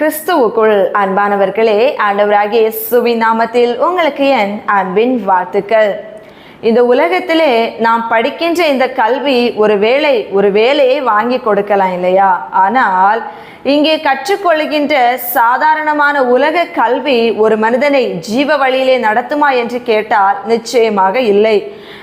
கிறிஸ்துவுக்குள் அன்பானவர்களே ஆண்டவராகிய இயேசுவின் நாமத்தில் உங்களுக்கு என் அன்பின் வாழ்த்துக்கள். இந்த உலகத்திலே நாம் படிக்கின்ற இந்த கல்வி ஒரு வேலை ஒரு வேலையை வாங்கி கொடுக்கலாம் இல்லையா? ஆனால் இங்கே கற்றுக்கொள்கின்ற சாதாரணமான உலக கல்வி ஒரு மனிதனை ஜீவ வழியிலே நடத்துமா என்று கேட்டால் நிச்சயமாக இல்லை.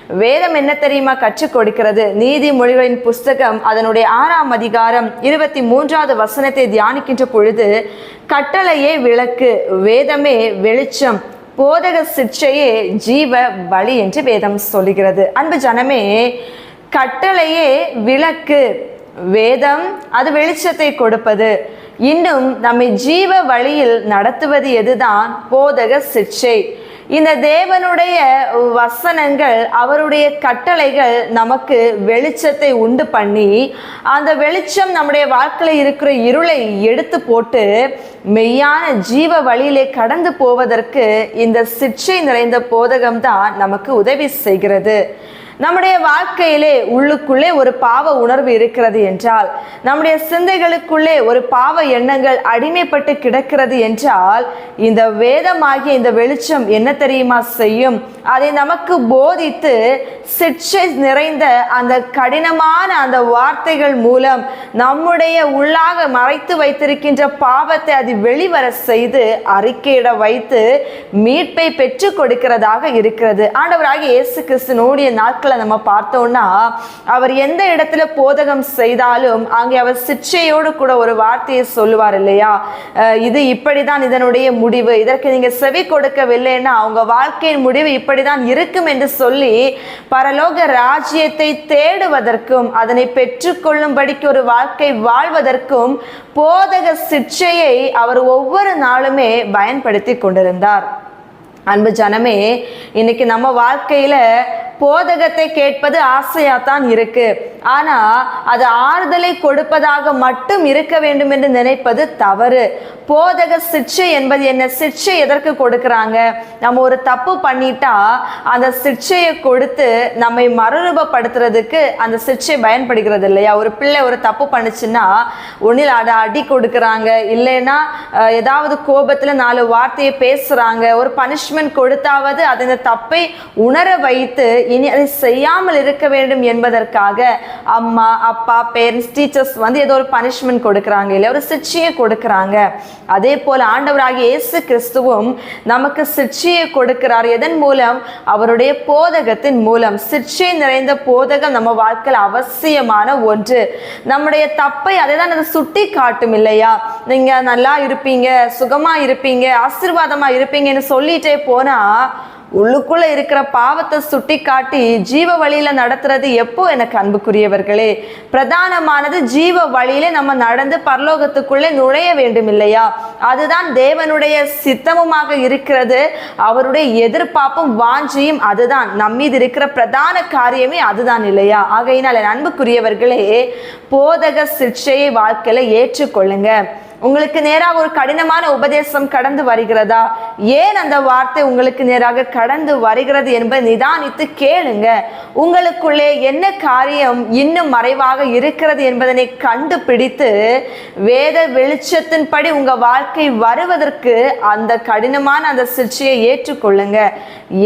வேதம் என்ன தெரியுமா கற்றுக் கொடுக்கிறது? நீதிமொழிகளின் புஸ்தகம் அதனுடைய ஆறாம் அதிகாரம் இருபத்தி மூன்றாவது வசனத்தை தியானிக்கின்ற பொழுது கட்டளையே விளக்கு வேதமே வெளிச்சம் போதக சிற்சையே ஜீவ வழி என்று வேதம் சொல்லுகிறது. அன்பு ஜனமே கட்டளையே விளக்கு வேதம் அது வெளிச்சத்தை கொடுப்பது. இன்னும் நம்மை ஜீவ வழியில் நடத்துவது எதுதான்? போதக சிற்சை. இந்த தேவனுடைய வசனங்கள் அவருடைய கட்டளைகள் நமக்கு வெளிச்சத்தை உண்டு பண்ணி அந்த வெளிச்சம் நம்முடைய வாழ்க்கையில் இருக்கிற இருளை எடுத்து போட்டு மெய்யான ஜீவ வழியிலே கடந்து போவதற்கு இந்த சிற்றை நிறைந்த போதகம் தான் நமக்கு உதவி செய்கிறது. நம்முடைய வாழ்க்கையிலே உள்ளுக்குள்ளே ஒரு பாவ உணர்வு இருக்கிறது என்றால் நம்முடைய சிந்தைகளுக்குள்ளே ஒரு பாவ எண்ணங்கள் அடிமைப்பட்டு கிடக்கிறது என்றால் இந்த வேதமாகிய இந்த வெளிச்சம் என்ன தெரியுமா செய்யும்? அதை நமக்கு போதித்து சிற்றை நிறைந்த அந்த கடினமான அந்த வார்த்தைகள் மூலம் நம்முடைய உள்ளாக மறைத்து வைத்திருக்கின்ற பாவத்தை அது வெளிவர செய்து அறிக்கையிட வைத்து மீட்பை பெற்றுக் கொடுக்கிறதாக இருக்கிறது. ஆண்டவராக இயேசு கிறிஸ்துனுடைய நாள் நம்ம பார்த்தோம்னா அவர் எந்த இடத்துல போதகம் செய்தாலும் அங்கே அவர் சிச்சையோடு கூட ஒரு வார்த்தையை சொல்லுவார் இல்லையா? இது இப்படிதான் இதனுடைய முடிவு. இதற்கு நீங்க செவி கொடுக்கவில்லைன்னா அவங்க வாழ்க்கையின் முடிவு இப்படிதான் இருக்கும் என்று சொல்லி பரலோக ராஜ்யத்தை தேடுவதற்கும் அதனை பெற்றுக்கொள்ளும்படிக்கு ஒரு வாழ்க்கை வாழ்வதற்கும் போதக சிற்சையை அவர் ஒவ்வொரு நாளுமே பயன்படுத்தி கொண்டிருந்தார். அன்பு ஜனமே இன்னைக்கு நம்ம வாழ்க்கையில போதகத்தை கேட்பது ஆசையாத்தான் இருக்கு. ஆனா அது ஆறுதலை கொடுப்பதாக மட்டும் இருக்க வேண்டும் என்று நினைப்பது தவறு. போதக சிக்ஷை என்பது என்ன? சிக்ஷை எதற்கு கொடுக்கறாங்க? நம்ம ஒரு தப்பு பண்ணிட்டா அந்த சிக்ஷையை கொடுத்து நம்மை மறுரூபப்படுத்துறதுக்கு அந்த சிக்ஷை பயன்படுகிறது இல்லையா? ஒரு பிள்ளை ஒரு தப்பு பண்ணுச்சுன்னா ஒன்றில் அதை அடி கொடுக்குறாங்க. இல்லைன்னா ஏதாவது கோபத்தில் நாலு வார்த்தையை பேசுறாங்க. ஒரு பனிஷ்மெண்ட் கொடுத்தாவது அது தப்பை உணர வைத்து இனி அதை செய்யாமல் இருக்க வேண்டும் என்பதற்காக அம்மா அப்பா பேரண்ட்ஸ் டீச்சர்ஸ் வந்து ஏதோ ஒரு பனிஷ்மெண்ட் கொடுக்குறாங்க இல்லை ஒரு சிற்சையை கொடுக்குறாங்க. அதே போல் ஆண்டவராகிய இயேசு கிறிஸ்துவும் நமக்கு சிற்சையை கொடுக்கிறார். எதன் மூலம்? அவருடைய போதகத்தின் மூலம். சிற்சை நிறைந்த போதகம் நம்ம வாழ்க்கையில் அவசியமான ஒன்று. நம்முடைய தப்பை அதை தான் அதை சுட்டி காட்டும் இல்லையா? நீங்கள் நல்லா இருப்பீங்க சுகமாக இருப்பீங்க ஆசீர்வாதமாக இருப்பீங்கன்னு சொல்லிட்டே போனால் உள்ளுக்குள்ள இருக்கிற பாவத்தை சுட்டி காட்டி ஜீவ வழியில நடத்துறது எப்போ எனக்கு அன்புக்குரியவர்களே? பிரதானமானது ஜீவ வழியில நம்ம நடந்து பரலோகத்துக்குள்ளே நுழைய வேண்டும் இல்லையா? அதுதான் தேவனுடைய சித்தமுமாக இருக்கிறது. அவருடைய எதிர்பார்ப்பும் வாஞ்சியும் அதுதான். நம் மீது இருக்கிற பிரதான காரியமே அதுதான் இல்லையா? ஆகையினால் அன்புக்குரியவர்களே போதக சிக்ஷையை வாழ்க்கையில ஏற்றுக்கொள்ளுங்க. உங்களுக்கு நேராக ஒரு கடினமான உபதேசம் கடந்து வருகிறதா? ஏன் அந்த வார்த்தை உங்களுக்கு நேராக கடந்து வருகிறது என்பதை நிதானித்து கேளுங்க. உங்களுக்குள்ளே என்ன காரியம் இன்னும் மறைவாக இருக்கிறது என்பதனை கண்டுபிடித்து வேத வெளிச்சத்தின்படி உங்க வாழ்க்கை வருவதற்கு அந்த கடினமான அந்த சிற்சையை ஏற்றுக்கொள்ளுங்க.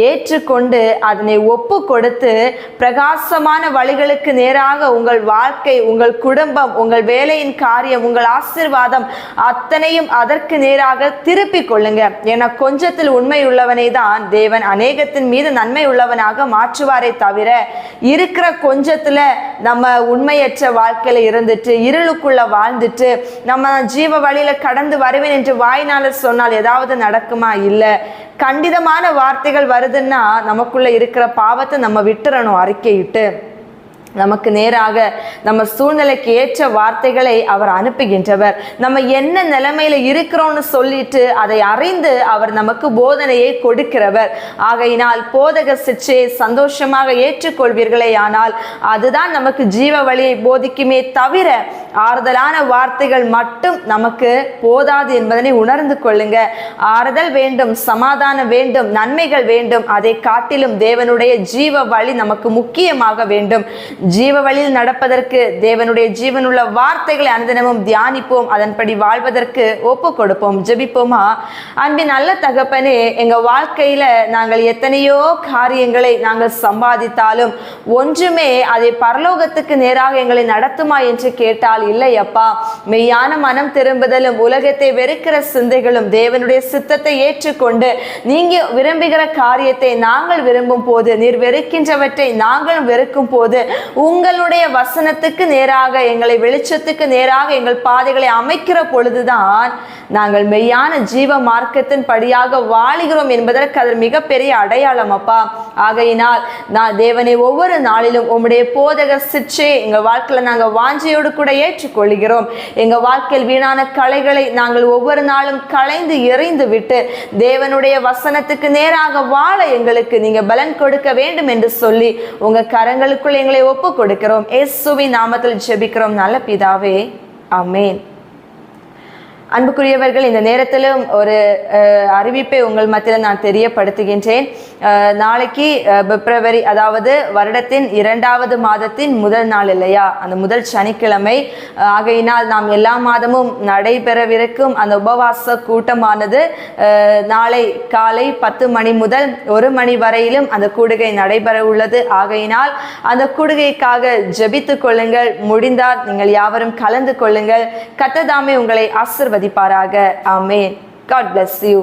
ஏற்றுக்கொண்டு அதனை ஒப்பு கொடுத்து பிரகாசமான வழிகளுக்கு நேராக உங்கள் வாழ்க்கை உங்கள் குடும்பம் உங்கள் வேலையின் காரியம் உங்கள் ஆசீர்வாதம் அத்தனையும் அதற்கு நேராக திருப்பிக் கொள்ளுங்க. ஏன்னா கொஞ்சத்தில் உண்மை உள்ளவனை தான் தேவன் அநேகத்தின் மீது நன்மை உள்ளவனாக மாற்றுவாரே தவிர இருக்கிற கொஞ்சத்துல நம்ம உண்மையற்ற வாழ்க்கையில இருந்துட்டு இருளுக்குள்ள வாழ்ந்துட்டு நம்ம ஜீவ வழியில கடந்து வருவேன் என்று வாய்னால சொன்னால் ஏதாவது நடக்குமா? இல்லை. கண்டிதமான வார்த்தைகள் வருதுன்னா நமக்குள்ள இருக்கிற பாவத்தை நம்ம விட்டுறணும் அறிக்கையிட்டு. நமக்கு நேராக நம்ம சூழ்நிலைக்கு ஏற்ற வார்த்தைகளை அவர் அனுப்புகின்றவர். நம்ம என்ன நிலைமையில இருக்கிறோம்னு சொல்லிட்டு அதை அறிந்து அவர் நமக்கு போதனையை கொடுக்கிறவர். ஆகையினால் போதக சிற்சையை சந்தோஷமாக ஏற்றுக்கொள்வீர்களே ஆனால் அதுதான் நமக்கு ஜீவ வழியை போதிக்குமே தவிர ஆறுதலான வார்த்தைகள் மட்டும் நமக்கு போதாது என்பதனை உணர்ந்து கொள்ளுங்க. ஆறுதல் வேண்டும் சமாதானம் வேண்டும் நன்மைகள் வேண்டும். அதை காட்டிலும் தேவனுடைய ஜீவ வழி நமக்கு முக்கியமாக வேண்டும். ஜீவ வழியில் நடப்பதற்கு தேவனுடைய ஜீவனுள்ள வார்த்தைகளை அனுதினமும் தியானிப்போம். அதன்படி வாழ்வதற்கு ஒப்பு கொடுப்போம். ஜெபிப்போமா? அன்பின் நல்ல தகப்பனே எங்க வாழ்க்கையில நாங்கள் எத்தனையோ காரியங்களை நாங்கள் சம்பாதித்தாலும் ஒன்றுமே அதை பரலோகத்துக்கு நேராக எங்களை நடத்துமா என்று கேட்டால் இல்லை அப்பா. மெய்யான மனம் திரும்புதலும் உலகத்தை வெறுக்கிற சிந்தைகளும் தேவனுடைய சித்தத்தை ஏற்றுக்கொண்டு நீங்க விரும்புகிற காரியத்தை நாங்கள் விரும்பும் போது நீர் வெறுக்கின்றவற்றை நாங்களும் வெறுக்கும் போது உங்களுடைய வசனத்துக்கு நேராக எங்களை வெளிச்சத்துக்கு நேராக எங்கள் பாதைகளை அமைக்கிற பொழுதுதான் நாங்கள் மெய்யான ஜீவ மார்க்கத்தின் படியாக வாழுகிறோம் என்பதற்கு அது மிகப்பெரிய அடையாளம் அப்பா. ஆகையினால் நான் தேவனை ஒவ்வொரு நாளிலும் உம்முடைய போதக சிற்றை எங்கள் வாழ்க்கையில் நாங்கள் வாஞ்சையோடு கூட ஏற்றுக்கொள்கிறோம். எங்கள் வாழ்க்கையில் வீணான கலைகளை நாங்கள் ஒவ்வொரு நாளும் களைந்து எறிந்து விட்டு தேவனுடைய வசனத்துக்கு நேராக வாழ எங்களுக்கு நீங்கள் பலன் கொடுக்க வேண்டும் என்று சொல்லி உங்கள் கரங்களுக்குள் எங்களை ஒப்பு கொடுக்கிறோம் இயேசுவின் நாமத்தில் ஜெபிக்கிறோம். நல்ல பிதாவே அமேன் அன்புக்குரியவர்கள் இந்த நேரத்திலும் ஒரு அறிவிப்பை உங்கள் மத்தியில் நான் தெரியப்படுத்துகின்றேன். நாளைக்கு பிப்ரவரி அதாவது வருடத்தின் இரண்டாவது மாதத்தின் முதல் நாள் இல்லையா? அந்த முதல் சனிக்கிழமை ஆகையினால் நாம் எல்லா மாதமும் நடைபெறவிருக்கும் அந்த உபவாச கூட்டமானது நாளை காலை பத்து மணி முதல் ஒரு மணி வரையிலும் அந்த கூடுகை நடைபெற உள்ளது ஆகையினால் அந்த கூடுகைக்காக ஜெபித்து கொள்ளுங்கள். முடிந்தால் நீங்கள் யாவரும் கலந்து கொள்ளுங்கள். கத்ததாமே உங்களை ஆசிர்வதிப்பாராக. ஆமே காட் பிளஸ் யூ